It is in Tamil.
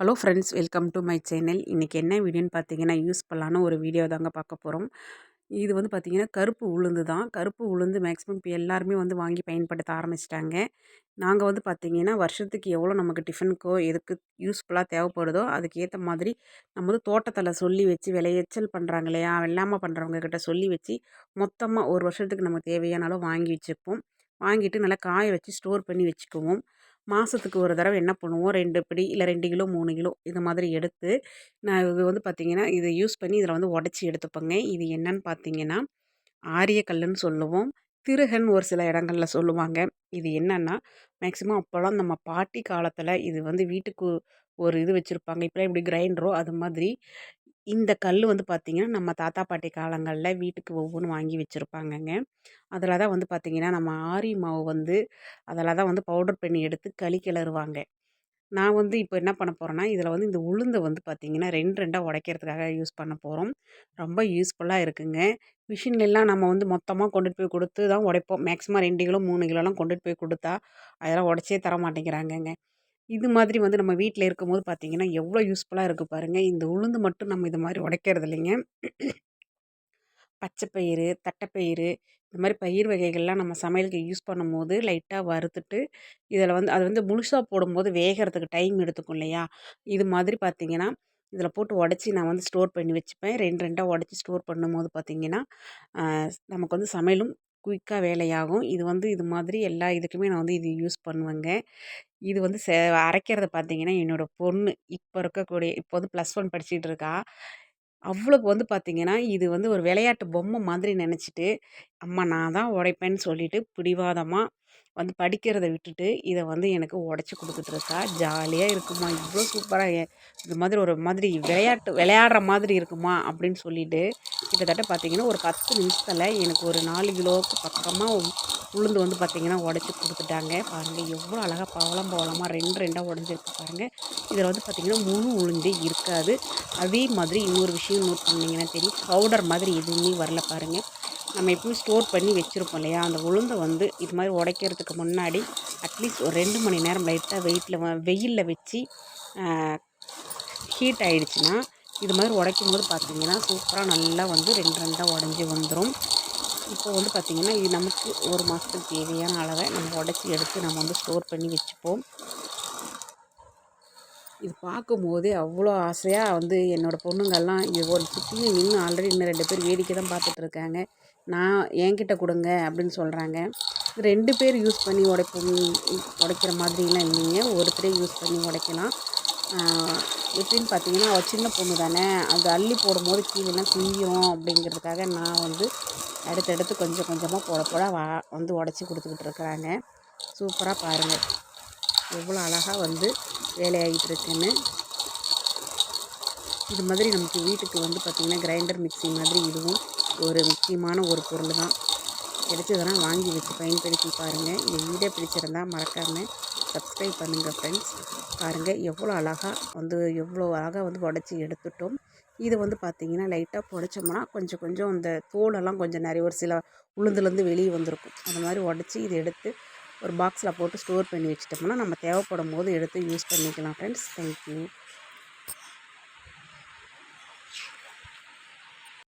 Hello friends welcome to my channel. இன்றைக்கி என்ன வீடியோன்னு பார்த்தீங்கன்னா யூஸ்ஃபுல்லான ஒரு வீடியோ தாங்க பார்க்க போகிறோம் இது வந்து பார்த்திங்கன்னா கருப்பு உளுந்து தான். கருப்பு உளுந்து மேக்ஸிமம் இப்போ எல்லாருமே வந்து வாங்கி பயன்படுத்த ஆரம்பிச்சிட்டாங்க. நாங்கள் வந்து பார்த்திங்கன்னா வருஷத்துக்கு எவ்வளோ நமக்கு டிஃபனுக்கோ எதுக்கு யூஸ்ஃபுல்லாக தேவைப்படுதோ அதுக்கேற்ற மாதிரி நம்ம வந்து தோட்டத்தில் சொல்லி வச்சு விளையச்சல் பண்ணுறாங்க இல்லையா? வெள்ளாமல் பண்ணுறவங்க கிட்ட சொல்லி வச்சு மொத்தமாக ஒரு வருஷத்துக்கு நமக்கு தேவையான அளவு வாங்கி வச்சுப்போம். வாங்கிட்டு நல்லா காய வச்சு ஸ்டோர் பண்ணி வச்சுக்குவோம். மாதத்துக்கு ஒரு தடவை என்ன பண்ணுவோம்? ரெண்டு பிடி இல்லை ரெண்டு கிலோ மூணு கிலோ இது மாதிரி எடுத்து நான் இது வந்து பார்த்திங்கன்னா இதை யூஸ் பண்ணி இதில் வந்து உடச்சி எடுத்துப்போங்க. இது என்னன்னு பார்த்தீங்கன்னா ஆரியக்கல்லுன்னு சொல்லுவோம். திருகன் ஒரு சில இடங்களில் சொல்லுவாங்க. இது என்னென்னா மேக்ஸிமம் அப்போல்லாம் நம்ம பாட்டி காலத்தில் இது வந்து வீட்டுக்கு ஒரு இது வச்சுருப்பாங்க. இப்போலாம் இப்படி கிரைண்டரோ அது மாதிரி இந்த கல் வந்து பார்த்திங்கன்னா நம்ம தாத்தா பாட்டி காலங்களில் வீட்டுக்கு ஒவ்வொன்றும் வாங்கி வச்சுருப்பாங்கங்க. அதில் தான் வந்து பார்த்திங்கன்னா நம்ம ஆரி மாவு வந்து அதில் தான் வந்து பவுடர் பண்ணி எடுத்து களி கிளறுவாங்க. நான் வந்து இப்போ என்ன பண்ண போகிறேன்னா இதில் வந்து இந்த உளுந்தை வந்து பார்த்திங்கன்னா ரெண்டு ரெண்டாக உடைக்கிறதுக்காக யூஸ் பண்ண போகிறோம் ரொம்ப யூஸ்ஃபுல்லாக இருக்குங்க. மிஷின்லலாம் நம்ம வந்து மொத்தமாக கொண்டுட்டு போய் கொடுத்து தான் உடைப்போம். மேக்ஸிமம் ரெண்டு கிலோ மூணு கிலோலாம் கொண்டுட்டு போய் கொடுத்தா அதெல்லாம் உடச்சே தர மாட்டேங்கிறாங்கங்க. இது மாதிரி வந்து நம்ம வீட்டில் இருக்கும்போது பார்த்திங்கன்னா எவ்வளோ யூஸ்ஃபுல்லாக இருக்குது பாருங்கள் இந்த உளுந்து மட்டும் நம்ம இது மாதிரி உடைக்கிறது இல்லைங்க. பச்சைப்பயிறு தட்டைப்பயிறு இந்த மாதிரி பயிர் வகைகள்லாம் நம்ம சமையலுக்கு யூஸ் பண்ணும்போது லைட்டாக வறுத்துட்டு இதில் வந்து அது வந்து முழுசாக போடும்போது வேகிறதுக்கு டைம் எடுத்துக்கும் இல்லையா? இது மாதிரி பார்த்திங்கன்னா இதில் போட்டு உடச்சி நான் வந்து ஸ்டோர் பண்ணி வச்சுப்பேன். ரெண்டு ரெண்டாக உடச்சி ஸ்டோர் பண்ணும்போது பார்த்திங்கன்னா நமக்கு வந்து சமையலும் குயிக்காக வேலையாகும். இது வந்து இது மாதிரி எல்லா இதுக்குமே நான் வந்து இது யூஸ் பண்ணுவேங்க. இது வந்து செ அரைக்கிறத பார்த்தீங்கன்னா என்னோடய பொண்ணு. இப்போ இருக்கக்கூடிய இப்போ வந்து ப்ளஸ் ஒன் படிச்சுட்டு இருக்கா. அவ்வளோக்கு வந்து பார்த்திங்கன்னா இது வந்து ஒரு விளையாட்டு பொம்மை மாதிரி நினச்சிட்டு அம்மா நான் தான் உடைப்பேன்னு சொல்லிட்டு பிடிவாதமாக வந்து படிக்கிறத விட்டுட்டு இதை வந்து எனக்கு உடச்சி கொடுத்துட்ருக்கா ஜாலியாக இருக்குமா? இவ்வளோ சூப்பராக இந்த மாதிரி ஒரு மாதிரி விளையாட்டு விளையாடுற மாதிரி இருக்குமா? அப்படின்னு சொல்லிட்டு கிட்டத்தட்ட பார்த்திங்கன்னா ஒரு பத்து நிமிஷத்தில் எனக்கு ஒரு நாலு கிலோவுக்கு பக்கமாக உளுந்து வந்து பார்த்திங்கன்னா உடச்சி கொடுத்துட்டாங்க. பாருங்கள் எவ்வளோ அழகாக பவளம் பவளமாக ரெண்டு ரெண்டாக உடஞ்சிருக்கு பாருங்கள் இதில் வந்து பார்த்திங்கன்னா முழு உளுந்தே இருக்காது. அதே மாதிரி இன்னொரு விஷயம் நோட் பண்ணிங்கன்னா தெரியும். பவுடர் மாதிரி எதுவுமே வரல பாருங்கள் நம்ம எப்பவும் ஸ்டோர் பண்ணி வச்சுருப்போம் இல்லையா? அந்த உளுந்தை வந்து இது மாதிரி உடைக்கிறதுக்கு முன்னாடி அட்லீஸ்ட் ஒரு ரெண்டு மணி நேரம் லைட்டாக வெயிட்டில் வெயிலில் வச்சு ஹீட் ஆகிடுச்சின்னா இது மாதிரி உடைக்கும் போது பார்த்திங்கன்னா சூப்பராக நல்லா வந்து ரெண்டு ரெண்டாக உடஞ்சி வந்துடும் இப்போ வந்து பார்த்திங்கன்னா இது நமக்கு ஒரு மாதத்துக்கு தேவையான அளவை நம்ம உடச்சி எடுத்து நம்ம வந்து ஸ்டோர் பண்ணி வச்சுப்போம். இது பார்க்கும்போதே அவ்வளோ ஆசையாக வந்து என்னோடய பொண்ணுங்கள்லாம் இது ஒரு சுற்றியும் நின்று ஆல்ரெடி இன்னும் ரெண்டு பேர் வேடிக்கை தான் பார்த்துட்ருக்காங்க நான் என்கிட்ட கொடுங்க அப்படின்னு சொல்கிறாங்க ரெண்டு பேர் யூஸ் பண்ணி உடைப்போம் உடைக்கிற மாதிரிலாம் இல்லைங்க. ஒருத்தரே யூஸ் பண்ணி உடைக்கலாம். எப்படின்னு பார்த்தீங்கன்னா அவள் சின்ன பொண்ணு தானே. அது அள்ளி போடும்போது கீழேலாம் சிங்கிரும் அப்படிங்கிறதுக்காக நான் வந்து அடுத்தடுத்து கொஞ்சம் கொஞ்சமாக போட போட வா வந்து உடச்சி கொடுத்துக்கிட்டு இருக்கிறாங்க. சூப்பராக பாருங்கள் எவ்வளோ அழகாக வந்து வேலையாகிட்டு இருக்குன்னு. இது மாதிரி நமக்கு வீட்டுக்கு வந்து பார்த்திங்கன்னா கிரைண்டர் மிக்சி மாதிரி இதுவும் ஒரு முக்கியமான ஒரு பொருள் தான். கிடைச்சதெல்லாம் வாங்கி வச்சு பயன்படுத்தி பாருங்கள் இந்த வீடியோ பிடிச்சிருந்தால் மறக்காமல் சப்ஸ்கிரைப் பண்ணுங்கள் ஃப்ரெண்ட்ஸ் பாருங்கள் எவ்வளோ அழகாக வந்து எவ்வளோ அழகாக வந்து உடச்சி எடுத்துட்டோம். இது வந்து பார்த்திங்கன்னா லைட்டாக புடைச்சோம்னா கொஞ்சம் கொஞ்சம் இந்த தோலெல்லாம் கொஞ்சம் நிறைய ஒரு சில உளுந்துலேருந்து வெளியே வந்திருக்கும். அந்த மாதிரி உடச்சி இதை எடுத்து ஒரு பாக்ஸில் போட்டு ஸ்டோர் பண்ணி வச்சிட்டோம்னா நம்ம தேவைப்படும் போது எடுத்து யூஸ் பண்ணிக்கலாம் ஃப்ரெண்ட்ஸ் தேங்க்யூ